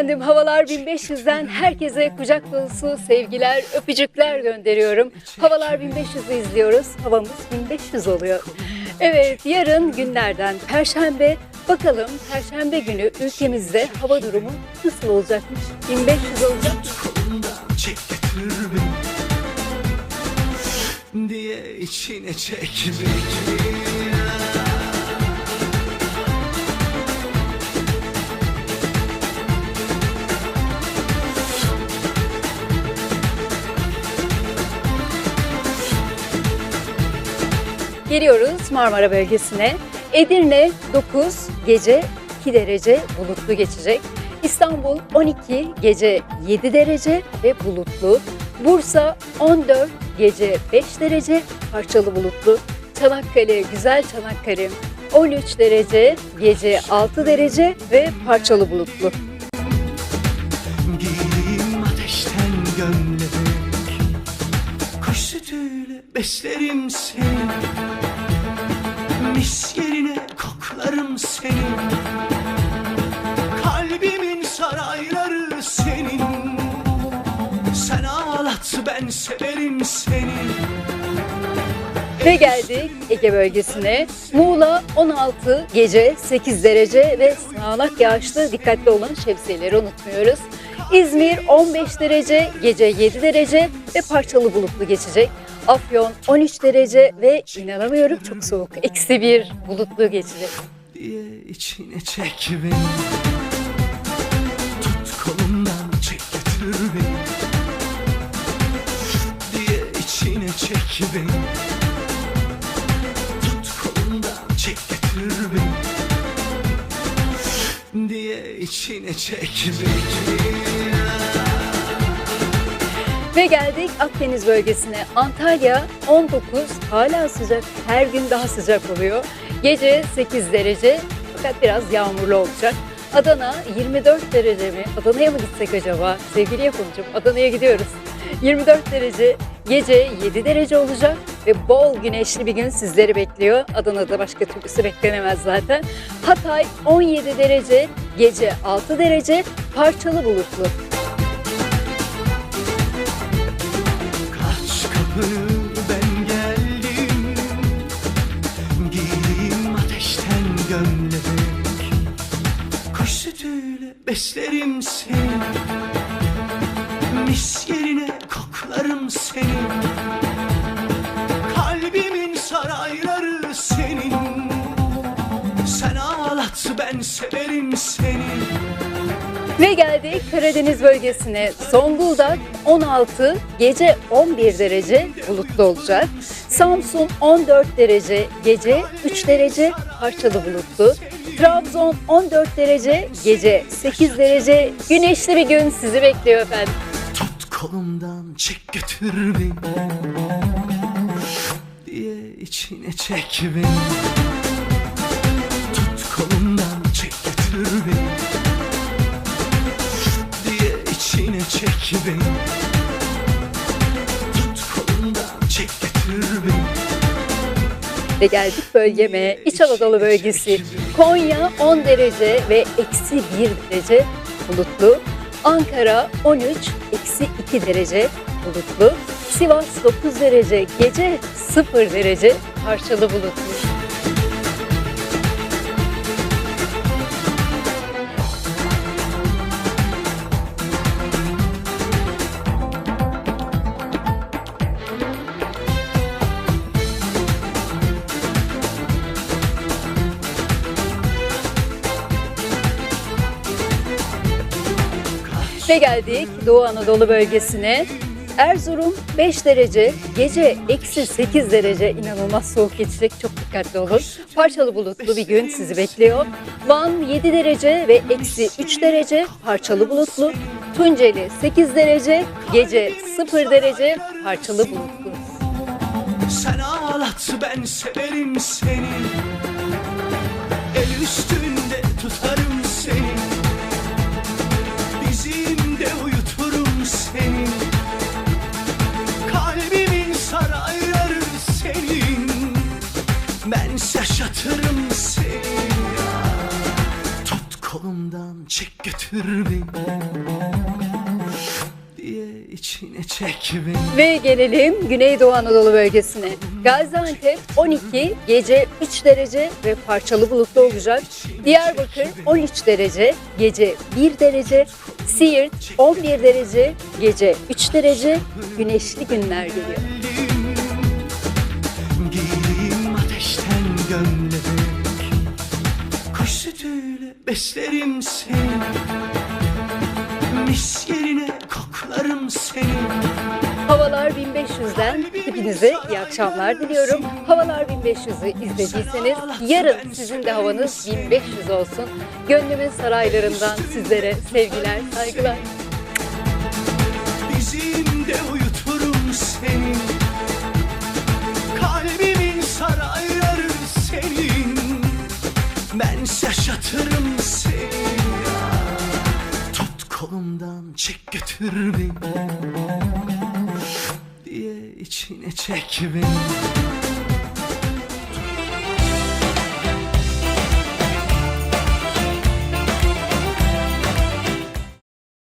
efendim havalar 1500'den herkese kucak dolusu sevgiler, öpücükler gönderiyorum. Havalar 1500'ü izliyoruz. Havamız 1500 oluyor. Evet yarın günlerden Perşembe. Bakalım Perşembe günü ülkemizde hava durumu nasıl olacakmış? 1500 olacak Diye içine çek Geliyoruz Marmara bölgesine. Edirne 9 gece 2 derece bulutlu geçecek. İstanbul 12 gece 7 derece ve bulutlu. Bursa 14 gece 5 derece parçalı bulutlu. Çanakkale güzel Çanakkale 13 derece gece 6 derece ve parçalı bulutlu. Giyeyim ateşten sütüyle beslerim seni Mis yerine koklarım seni Kalbimin sarayları senin Sen ağlat ben severim seni Ve geldik Ege bölgesine. Muğla 16 gece 8 derece ve sağanak yağışlı dikkatli olun şemsiyeleri unutmuyoruz. İzmir 15 derece gece 7 derece ve parçalı bulutlu geçecek. Afyon 13 derece ve inanamıyorum çok soğuk. Eksi 1 bulutlu geçecek. diye içine çek beni. Tut kolumdan çek götür beni. Diye içine çek beni. Tut kolumdan çek götür beni. Diye içine çek beni Ve geldik Akdeniz bölgesine. Antalya 19 hala sıcak. Her gün daha sıcak oluyor. Gece 8 derece fakat biraz yağmurlu olacak. Adana 24 derece mi? Adana'ya mı gitsek acaba? Sevgili yapımcım Adana'ya gidiyoruz. 24 derece, gece 7 derece olacak ve bol güneşli bir gün sizleri bekliyor. Adana'da başka türlüsü beklenemez zaten. Hatay 17 derece, gece 6 derece, parçalı bulutlu. Ben geldim. Giyeyim ateşten gömlek. Kuş sütüyle beslerim seni. Mis yerine koklarım seni. Kalbimin sarayları senin. Sen ağlat ben severim seni Ve geldik Karadeniz bölgesine. Zonguldak 16, gece 11 derece bulutlu olacak. Samsun 14 derece, gece 3 derece parçalı bulutlu. Trabzon 14 derece, gece 8 derece güneşli bir gün sizi bekliyor efendim. Tut kolumdan çek götür beni Diye içine çek beni Tut kolumdan çek beni Tut kolumdan çek götür beni Ve geldik bölgeme, İç Anadolu bölgesi. Konya 10 derece ve eksi 1 derece bulutlu. Ankara 13, eksi 2 derece bulutlu. Sivas 9 derece, gece 0 derece parçalı bulutlu. Ve geldik Doğu Anadolu bölgesine. Erzurum 5 derece, gece eksi 8 derece inanılmaz soğuk geçecek. Çok dikkatli olun. Parçalı bulutlu bir gün sizi bekliyor. Van 7 derece ve eksi 3 derece parçalı bulutlu. Tunceli 8 derece, gece 0 derece parçalı bulutlu. Sen ağlat ben severim seni El üstünde tutarım götür beni diye içine çek beni Ve gelelim Güneydoğu Anadolu bölgesine. Gaziantep 12 gece 3 derece ve parçalı bulutlu olacak. Diyarbakır 13 derece gece 1 derece. Siirt 11 derece gece 3 derece. Güneşli günler geliyor. Sütüyle beslerim seni Mis yerine koklarım seni Havalar 1500'den hepinize iyi akşamlar diliyorum. Havalar 1500'ü izlediyseniz yarın sizin de havanız 1500 olsun. Gönlümün saraylarından sizlere sevgiler, saygılar. İçine çek beni